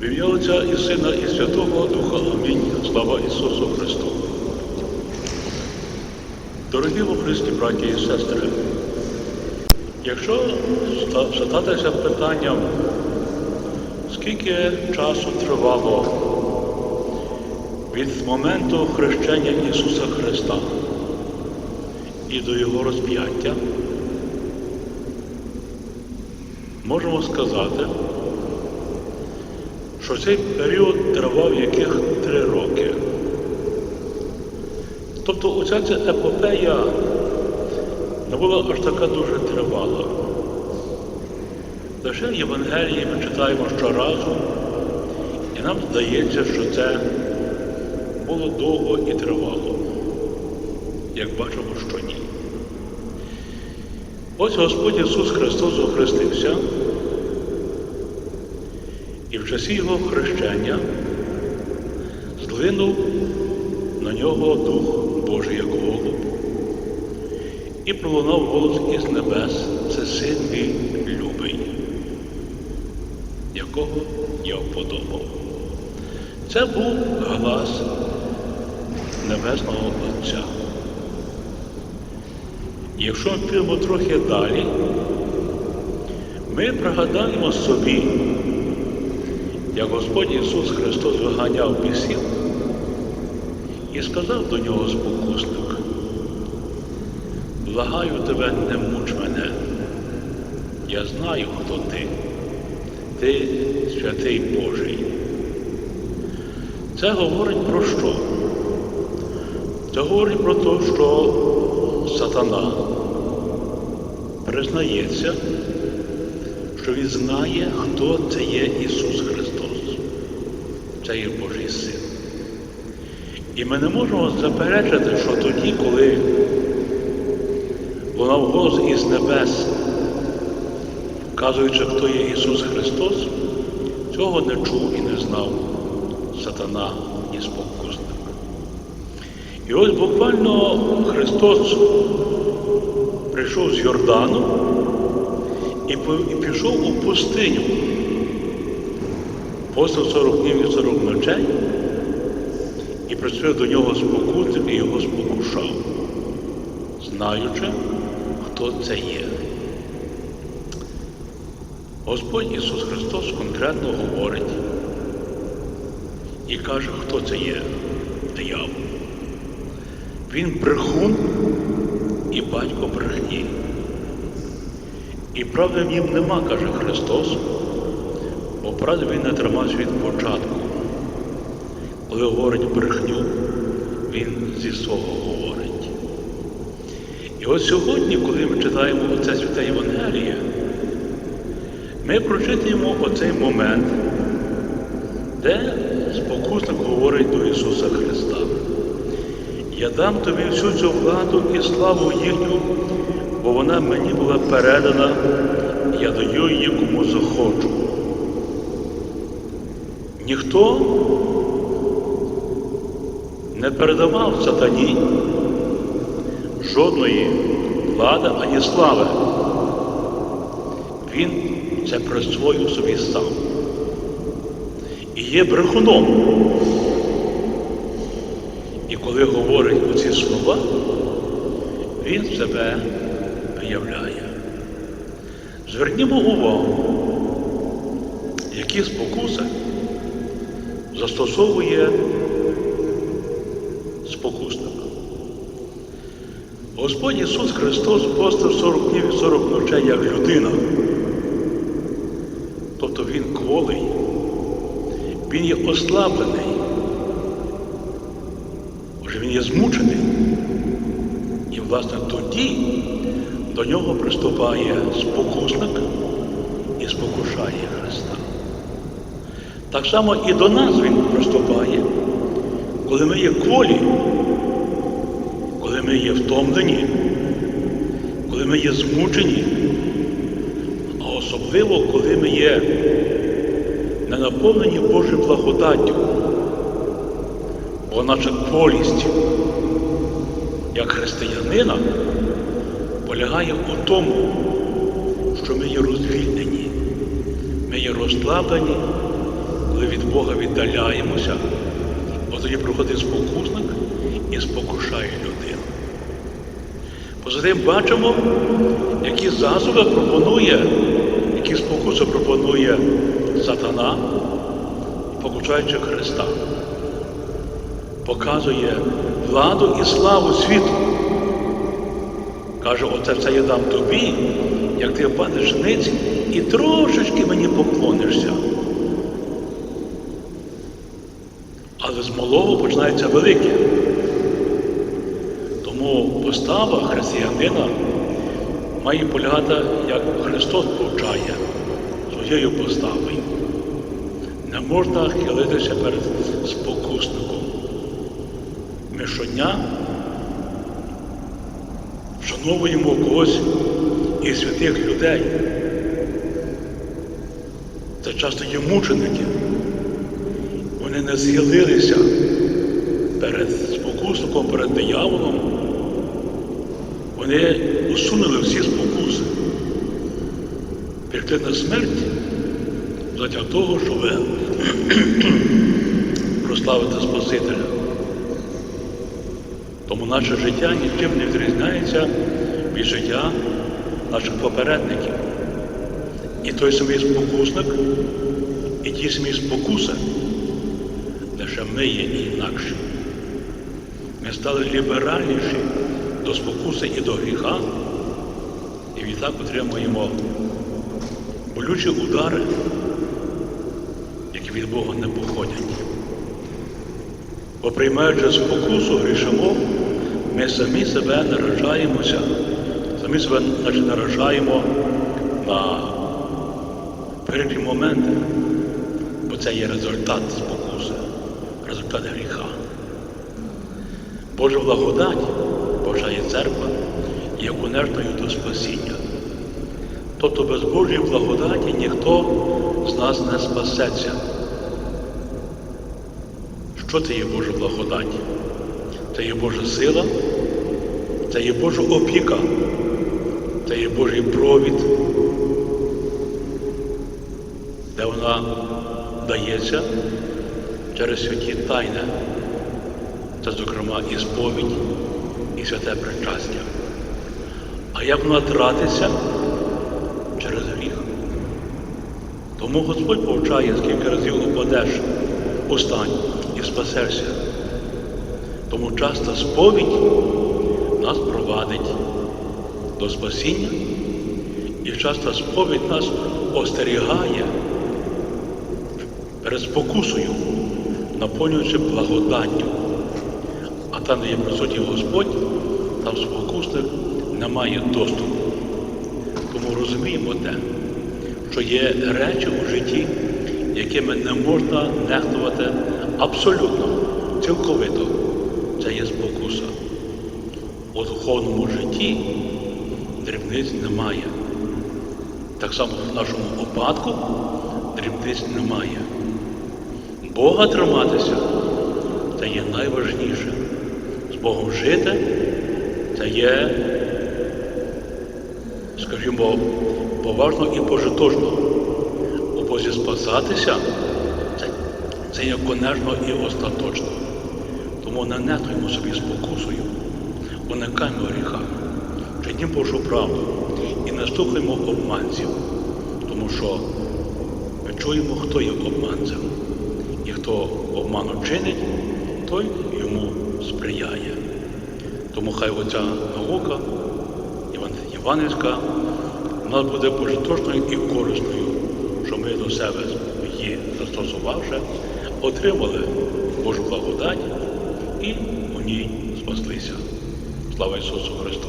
В ім'я Отця і Сина, і Святого Духа. Амінь. Слава Ісусу Христу. Дорогі Христі, браті і сестри, якщо задатися питанням, скільки часу тривало від моменту хрещення Ісуса Христа і до Його розп'яття, можемо сказати, що цей період тривав яких три роки. Тобто оця ця епопея не була аж така дуже тривала. Лише в Євангелії ми читаємо щоразу, і нам здається, що це було довго і тривало, як бачимо, що ні. Ось Господь Ісус Христос охрестився, в часі Його хрещення злинув на нього Дух Божий як голуб, і пролунав голос із небес, це син мій любий, якого я вподобав. Це був глас Небесного Отця. Якщо ми підемо трохи далі, ми пригадаємо собі, як Господь Ісус Христос виганяв бісів і сказав до нього спокусник, благаю тебе, не муч мене. Я знаю, хто ти. Ти святий Божий. Це говорить про що? Це говорить про те, що сатана признається, що він знає, хто це є Ісус Христос. Це є Божий Син. І ми не можемо заперечити, що тоді, коли лунав голос із небес, вказуючи, хто є Ісус Христос, цього не чув і не знав сатана і спокусник. І ось буквально Христос прийшов з Йордану і пішов у пустиню. Постав 40 днів і 40 ночей і працює до нього спокусник і його спокушав, знаючи, хто це є. Господь Ісус Христос конкретно говорить і каже, хто це є диявол. Він брехун і батько брехні. І правди в нім нема, каже Христос, бо він не тримався від початку. Коли говорить брехню, він зі свого говорить. І ось сьогодні, коли ми читаємо оце святе Євангеліє, ми прочитуємо оцей момент, де спокусник говорить до Ісуса Христа. Я дам тобі всю цю владу і славу їхню, бо вона мені була передана, я даю її кому захочу. Ніхто не передавав сатані жодної влади ані слави. Він це присвоїв собі сам. І є брехуном. І коли говорить оці слова, він себе виявляє. Звернімо увагу, які спокуси застосовує спокусник. Господь Ісус Христос постав 40 днів і 40 ночей як людина. Тобто Він кволий, Він є ослаблений. Отже, він є змучений. І, власне, тоді до нього приступає спокусник і спокушає Христа. Так само і до нас Він приступає, коли ми є кволі, коли ми є втомлені, коли ми є змучені, а особливо, коли ми є не наповнені Божою благодаттю. Бо наша кволість як християнина полягає у тому, що ми є розвільнені, ми є розслаблені, коли від Бога віддаляємося, от тоді приходить спокусник і спокушає людину. Позатим бачимо, які засоби пропонує, які спокуси пропонує сатана, покушаючи Христа. Показує владу і славу світу. Каже, оце це я дам тобі, як ти впадеш ниць і трошечки мені поклонишся. Але з малого починається велике. Тому постава християнина має полягати, як Христос повчає своєю поставою. Не можна хилитися перед спокусником. Ми щодня вшановуємо когось із святих людей. Це часто є мученики. Вони не схилилися перед спокусником, перед дияволом. Вони усунули всі спокуси. Пішли на смерть задля того, щоб прославити Спасителя. Тому наше життя нічим не відрізняється від життя наших попередників. І той самий спокусник, і ті самі спокуси, лише ми є інакші. Ми стали ліберальніші до спокуси і до гріха, і відтак отримуємо болючі удари, які від Бога не походять. Бо приймаючи спокусу, грішимо, ми самі себе наражаємося, самі себе значить, наражаємо на перші моменти, бо це є результат спокуси, результат гріха. Божа благодать, Божа є церква, є конечною до спасіння. Тобто без Божої благодаті ніхто з нас не спасеться. Що це є Божа благодать? Це є Божа сила, це є Божа опіка, це є Божий провід, де вона дається через святі тайни. Це, зокрема, і сповідь, і святе причастя. А як вона тратиться через гріх? Тому Господь повчає, скільки разів упадеш, устань і спасешся. Тому часто сповідь нас провадить до спасіння, і часто сповідь нас остерігає перед спокусою, наповнюючи благодаттю. А там, де є присутній Господь, там спокусник не має доступу. Тому розуміємо те, що є речі у житті, якими не можна нехтувати абсолютно, цілковито. Це є спокуса. У духовному житті дрібниць немає. Так само в нашому випадку дрібниць немає. Бога триматися це є найважніше. З Богом жити це є, скажімо, поважно і пожитожно. У Бозі спасатися це, є конежно і остаточно. Тому не нехтуємо собі спокусою, уникаємо гріха, чинімо Божу правду і не слухаємо обманців, тому що ми чуємо, хто є обманцем. Хто обману чинить, той йому сприяє. Тому хай оця наука Іванівська нас буде пожиточною і корисною, що ми до себе її застосувавши, отримали Божу благодать і у ній спаслися. Слава Ісусу Христу!